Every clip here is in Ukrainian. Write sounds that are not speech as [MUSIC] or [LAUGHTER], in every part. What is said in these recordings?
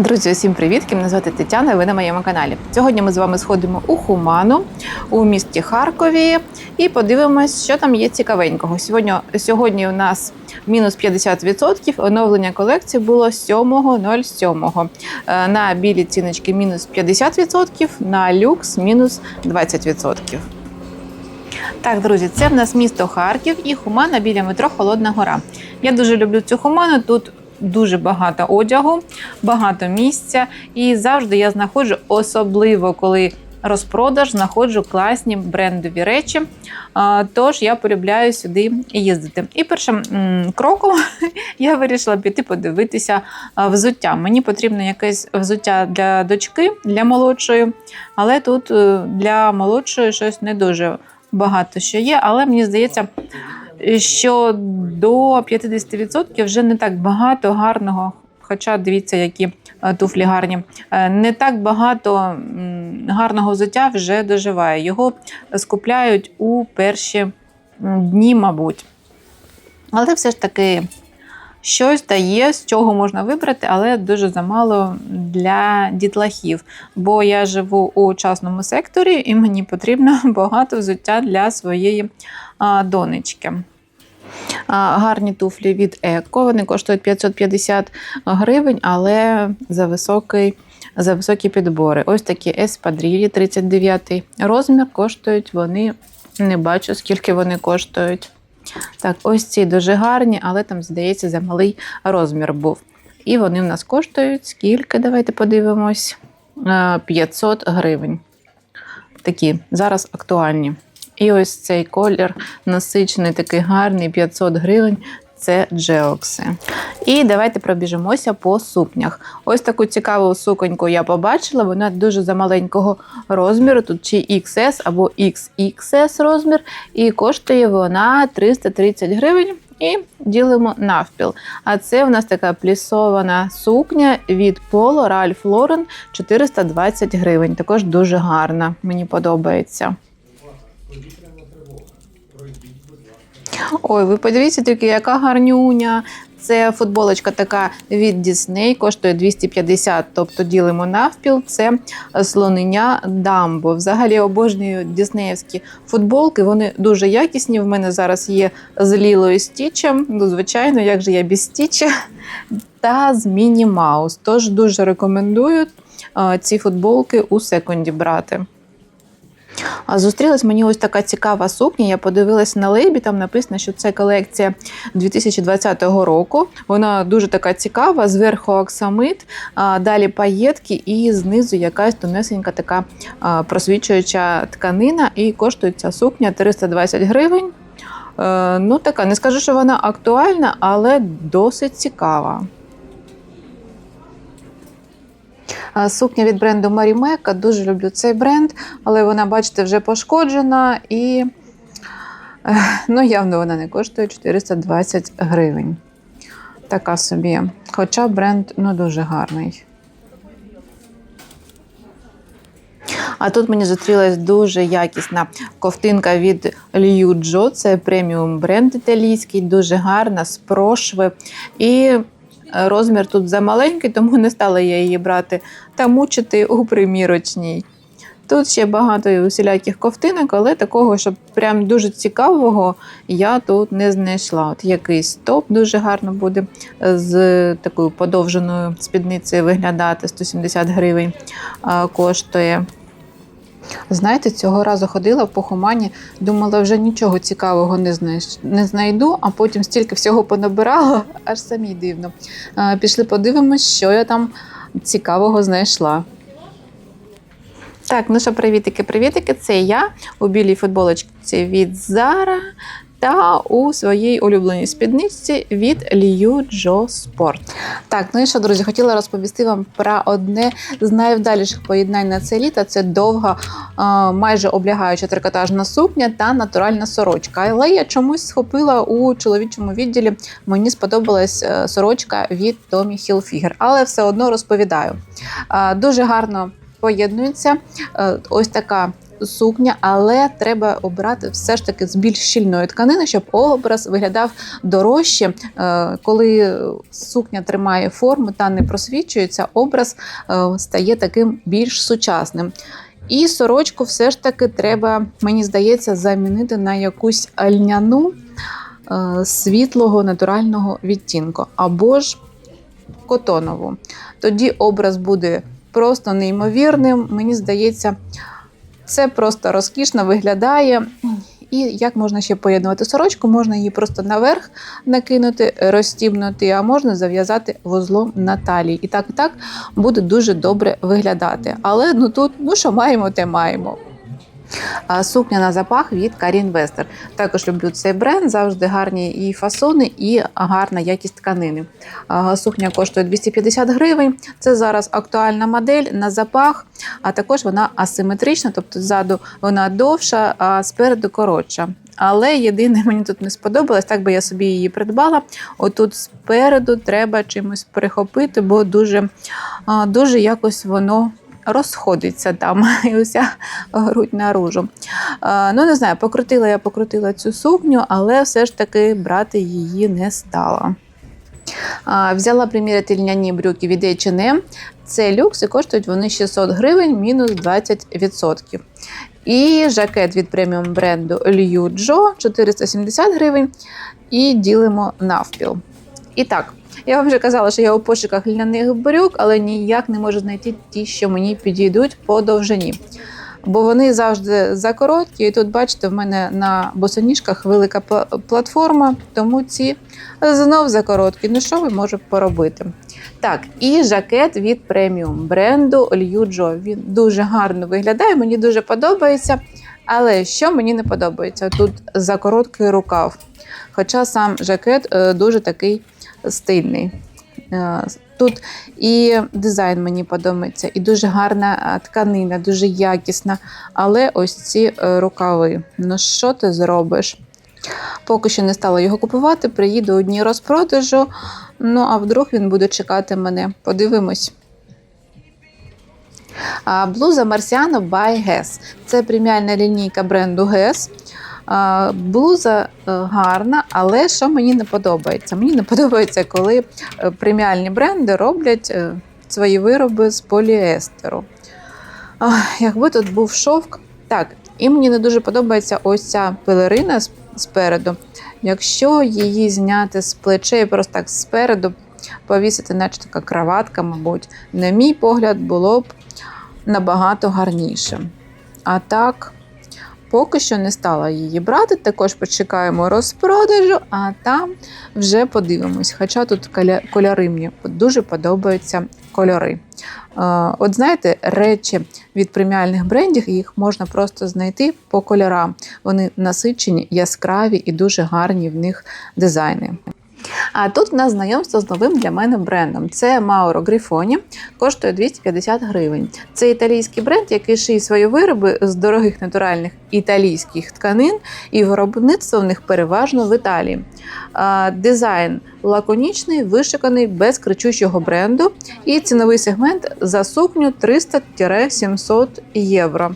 Друзі, усім привіт! Мене звати Тетяна. Ви на моєму каналі. Сьогодні ми з вами сходимо у Хуману у місті Харкові і подивимось, що там є цікавенького. Сьогодні, сьогодні у нас мінус 50%. Оновлення колекції було 7.07. Е, На білі ціночки мінус 50%, на люкс мінус 20%. Так, друзі, це в нас місто Харків і Хумана біля метро Холодна Гора. Я дуже люблю цю Хуману. Тут дуже багато одягу, багато місця. І завжди я знаходжу, особливо коли розпродаж, знаходжу класні брендові речі. Тож я полюбляю сюди їздити. І першим кроком [LAUGHS] я вирішила піти подивитися взуття. Мені потрібно якесь взуття для дочки, для молодшої, але тут е, для молодшої щось не дуже багато що є, але мені здається, що до 50% вже не так багато гарного. Хоча дивіться, які е, туфлі гарні. Е, Не так багато гарного взуття вже доживає. Його скупляють у перші дні, мабуть. Але все ж таки щось дає, з чого можна вибрати, але дуже замало для дітлахів. Бо я живу у частному секторі і мені потрібно [LAUGHS] багато взуття для своєї донечки. Гарні туфлі від Еко. Вони коштують 550 гривень, але за високий. За високі підбори. Ось такі еспадрілі, 39 розмір. Коштують вони, не бачу, скільки вони коштують. Так, ось ці дуже гарні, але там, здається, за малий розмір був. І вони в нас коштують скільки? Давайте подивимось. Е, 500 гривень. Такі зараз актуальні. І ось цей колір насичений, такий гарний, 500 гривень. Це джеокси. І давайте пробіжимося по сукнях. Ось таку цікаву суконьку я побачила. Вона дуже за маленького розміру. Тут чи XS або XXS розмір, і коштує вона 330 гривень. І ділимо навпіл. А це у нас така плісована сукня від Polo Ralph Lauren 420 гривень. Також дуже гарна, мені подобається. Ой, ви подивіться тільки, яка гарнюня. Це футболочка така від Disney, коштує 250, тобто ділимо навпіл. Це слонення Дамбо. Взагалі обожнюю діснеївські футболки. Вони дуже якісні. В мене зараз є з Лілою Стічем. Ну, звичайно, як же я без Стіча, та з Міні Маус. Тож дуже рекомендую ці футболки у секунді брати. А Зустрілась мені ось така цікава сукня. Я подивилась на лейбі, там написано, що це колекція 2020 року. Вона дуже така цікава, зверху оксамит, далі паєтки, і знизу якась тонесенька така просвічуюча тканина. І коштує ця сукня 320 гривень. Е, Ну, така, не скажу, що вона актуальна, але досить цікава. А, Сукня від бренду Marimekka. Дуже люблю цей бренд, але вона, бачите, вже пошкоджена і ну, явно вона не коштує 420 гривень. Така собі. Хоча бренд ну, дуже гарний. А тут мені зустрілась дуже якісна ковтинка від Liu Джо. Це преміум бренд італійський, дуже гарна, з прошви. І розмір тут замаленький, тому не стала я її брати та мучити у примірочній. Тут ще багато усіляких ковтинок, але такого, щоб прям дуже цікавого, я тут не знайшла. От якийсь топ дуже гарно буде з такою подовженою спідницею виглядати 170 гривень коштує. Знаєте, цього разу ходила по Хумані, думала, вже нічого цікавого не не знайду, а потім стільки всього понабирала, [LAUGHS] аж самі дивно. Пішли подивимось, що я там цікавого знайшла. Так, ну що, привітики, привітики. Це я у білій футболочці від Zara та у своїй улюбленій спідниці від Liu Jo Sport. Так, ну і що, друзі, хотіла розповісти вам про одне з найвдаліших поєднань на це літо. Це довга, майже облягаюча трикотажна сукня та натуральна сорочка. Але я чомусь схопила у чоловічому відділі. Мені сподобалась е, сорочка від Tommy Hilfiger, але все одно розповідаю. Дуже гарно поєднується. Е, Ось така сукня, але треба обрати все ж таки з більш щільної тканини, щоб образ виглядав дорожче. Е, Коли сукня тримає форму та не просвічується, образ е, стає таким більш сучасним. І сорочку все ж таки треба, мені здається, замінити на якусь льняну е, світлого натурального відтінку або ж котонову. Тоді образ буде просто неймовірним. Мені здається, це просто розкішно виглядає. І як можна ще поєднувати сорочку? Можна її просто наверх накинути, розстібнути, а можна зав'язати вузлом на талії. І так і так буде дуже добре виглядати. Але ну тут, ну що маємо, те маємо. Сукня на запах від Карін Вестер. Також люблю цей бренд, завжди гарні і фасони, і гарна якість тканини. Сукня коштує 250 гривень. Це зараз актуальна модель на запах, а також вона асиметрична, тобто ззаду вона довша, а спереду коротша. Але єдине, [LAUGHS] мені тут не сподобалось, так би я собі її придбала. Отут спереду треба чимось перехопити, бо дуже, дуже якось воно розходиться там, [LAUGHS] і уся грудь наружу. Ну, не знаю, покрутила я покрутила цю сукню, але все ж таки брати її не стала. Взяла приміряти льняні брюки від H&M. Це люкс і коштують вони 600 гривень, мінус 20%. І жакет від преміум бренду Jo 470 гривень. І ділимо навпіл. І так, я вам вже казала, що я у пошуках льняних брюк, але ніяк не можу знайти ті, що мені підійдуть по довжині. Бо вони завжди закороткі, і тут, бачите, в мене на босоніжках велика платформа, тому ці знов закороткі. Ну що ви можете поробити? Так, і жакет від преміум бренду Jo. Він дуже гарно виглядає, мені дуже подобається. Але що мені не подобається? Тут закороткий рукав. Хоча сам жакет е, дуже такий стильний. Е, Тут і дизайн мені подобається, і дуже гарна е, тканина, дуже якісна. Але ось ці рукави. Ну що ти зробиш? Поки що не стала його купувати, приїду у дні розпродажу. Ну а вдруг він буде чекати мене. Подивимось. Блуза Марсіано by Guess. Це преміальна лінійка бренду Guess. Блуза е, гарна, але що мені не подобається? Мені не подобається, коли е, преміальні бренди роблять е, свої вироби з поліестеру. Якби тут був шовк. Так, і мені не дуже подобається ось ця пелерина спереду. Якщо її зняти з плечей, просто так спереду повісити, наче така краватка, мабуть, на мій погляд, було б набагато гарніше. А так, поки що не стала її брати. Також почекаємо розпродажу, а там вже подивимось. Хоча тут кольори мені дуже подобаються кольори. От знаєте, речі від преміальних брендів їх можна просто знайти по кольорам. Вони насичені, яскраві і дуже гарні в них дизайни. А тут у нас знайомство з новим для мене брендом. Це Mauro Grifoni, коштує 250 гривень. Це італійський бренд, який шиє свої вироби з дорогих натуральних італійських тканин, і виробництво в них переважно в Італії. Дизайн лаконічний, вишиканий, без кричущого бренду, і ціновий сегмент за сукню 300-700 євро.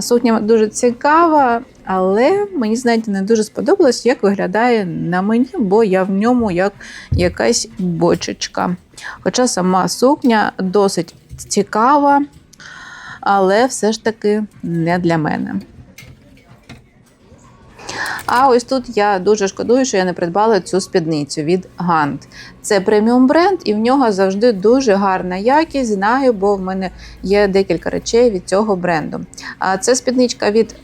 Сукня дуже цікава, але мені знаєте, не дуже сподобалось, як виглядає на мені, бо я в ньому як якась бочечка. Хоча сама сукня досить цікава, але все ж таки не для мене. А ось тут я дуже шкодую, що я не придбала цю спідницю від Гант. Це преміум бренд, і в нього завжди дуже гарна якість. Знаю, бо в мене є декілька речей від цього бренду. А це спідничка від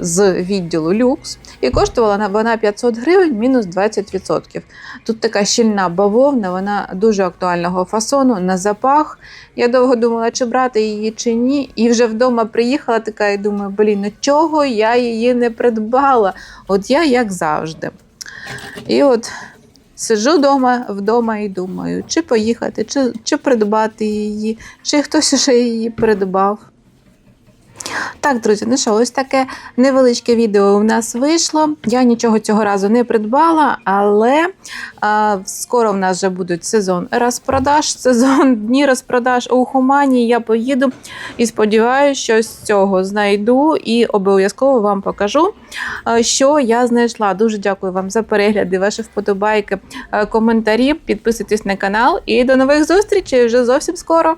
з відділу люкс, і коштувала вона- вона 500 гривень мінус 20%. Тут така щільна бавовна, вона дуже актуального фасону на запах. Я довго думала, чи брати її чи ні. І вже вдома приїхала така і думаю, блін, ну чого я її не придбала? От я як завжди. І от сиджу вдома, вдома і думаю, чи поїхати, чи, чи придбати її, чи хтось уже її придбав. Так, друзі, ну що, ось таке невеличке відео у нас вийшло. Я нічого цього разу не придбала, але а, скоро в нас вже будуть сезон розпродаж, сезон [LAUGHS] дні розпродаж у Хумані. Я поїду і сподіваюся, що з цього знайду і обов'язково вам покажу, що я знайшла. Дуже дякую вам за перегляди, ваші вподобайки, коментарі. Підписуйтесь на канал і до нових зустрічей вже зовсім скоро.